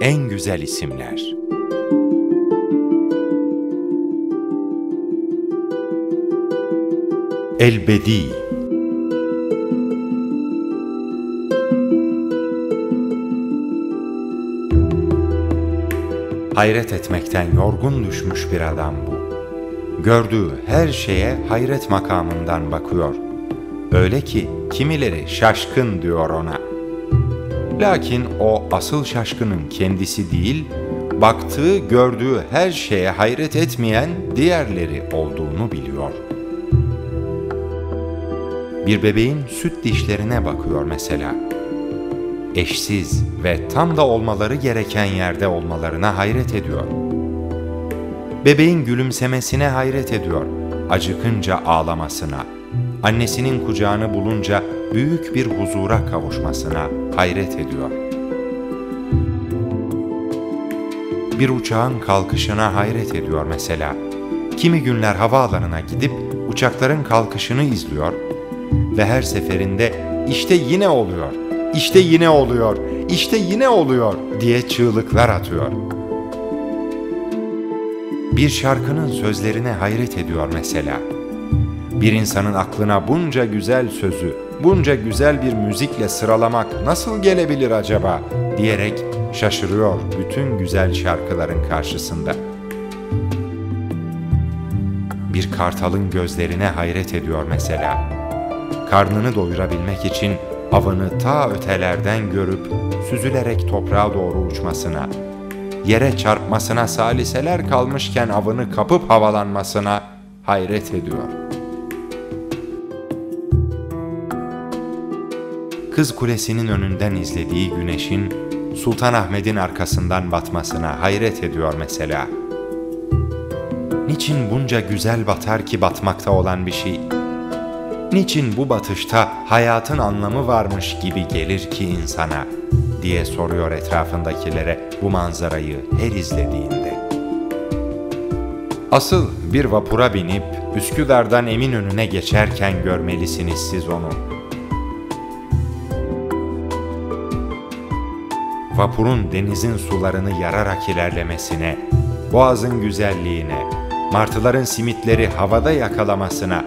En güzel isimler. El-Bedi Hayret etmekten yorgun düşmüş bir adam bu. Gördüğü her şeye hayret makamından bakıyor. Öyle ki kimileri şaşkın diyor ona. Lakin o asıl şaşkının kendisi değil, baktığı, gördüğü her şeye hayret etmeyen diğerleri olduğunu biliyor. Bir bebeğin süt dişlerine bakıyor mesela. Eşsiz ve tam da olmaları gereken yerde olmalarına hayret ediyor. Bebeğin gülümsemesine hayret ediyor, acıkınca ağlamasına, annesinin kucağını bulunca büyük bir huzura kavuşmasına hayret ediyor. Bir uçağın kalkışına hayret ediyor mesela. Kimi günler havaalanına gidip uçakların kalkışını izliyor ve her seferinde işte yine oluyor, işte yine oluyor, işte yine oluyor diye çığlıklar atıyor. Bir şarkının sözlerine hayret ediyor mesela. Bir insanın aklına bunca güzel sözü, bunca güzel bir müzikle sıralamak nasıl gelebilir acaba diyerek şaşırıyor bütün güzel şarkıların karşısında. Bir kartalın gözlerine hayret ediyor mesela. Karnını doyurabilmek için avını ta ötelerden görüp süzülerek toprağa doğru uçmasına, yere çarpmasına saliseler kalmışken avını kapıp havalanmasına hayret ediyor.'' Kız Kulesi'nin önünden izlediği güneşin Sultanahmet'in arkasından batmasına hayret ediyor mesela. Niçin bunca güzel batar ki batmakta olan bir şey? Niçin bu batışta hayatın anlamı varmış gibi gelir ki insana? diye soruyor etrafındakilere bu manzarayı her izlediğinde. Asıl bir vapura binip Üsküdar'dan Eminönü'ne geçerken görmelisiniz siz onu.'' Vapurun denizin sularını yararak ilerlemesine, boğazın güzelliğine, martıların simitleri havada yakalamasına,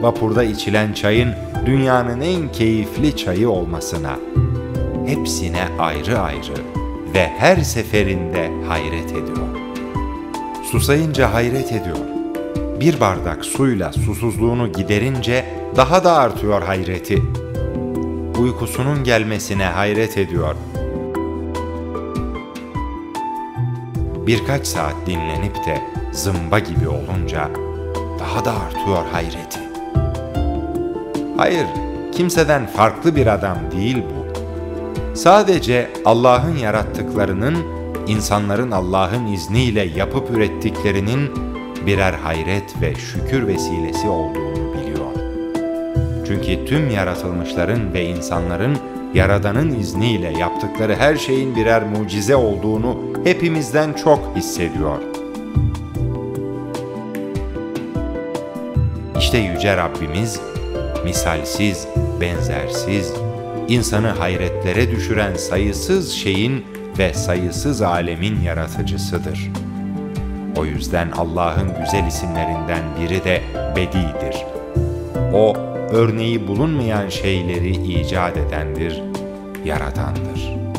vapurda içilen çayın dünyanın en keyifli çayı olmasına, hepsine ayrı ayrı ve her seferinde hayret ediyor. Susayınca hayret ediyor. Bir bardak suyla susuzluğunu giderince daha da artıyor hayreti. Uykusunun gelmesine hayret ediyor.'' Birkaç saat dinlenip de zımba gibi olunca daha da artıyor hayreti. Hayır, kimseden farklı bir adam değil bu. Sadece Allah'ın yarattıklarının, insanların Allah'ın izniyle yapıp ürettiklerinin birer hayret ve şükür vesilesi olduğunu biliyor. Çünkü tüm yaratılmışların ve insanların Yaradan'ın izniyle yaptıkları her şeyin birer mucize olduğunu hepimizden çok hissediyor. İşte Yüce Rabbimiz, misalsiz, benzersiz, insanı hayretlere düşüren sayısız şeyin ve sayısız alemin yaratıcısıdır. O yüzden Allah'ın güzel isimlerinden biri de Bedi'dir. O, örneği bulunmayan şeyleri icat edendir, yaratandır.''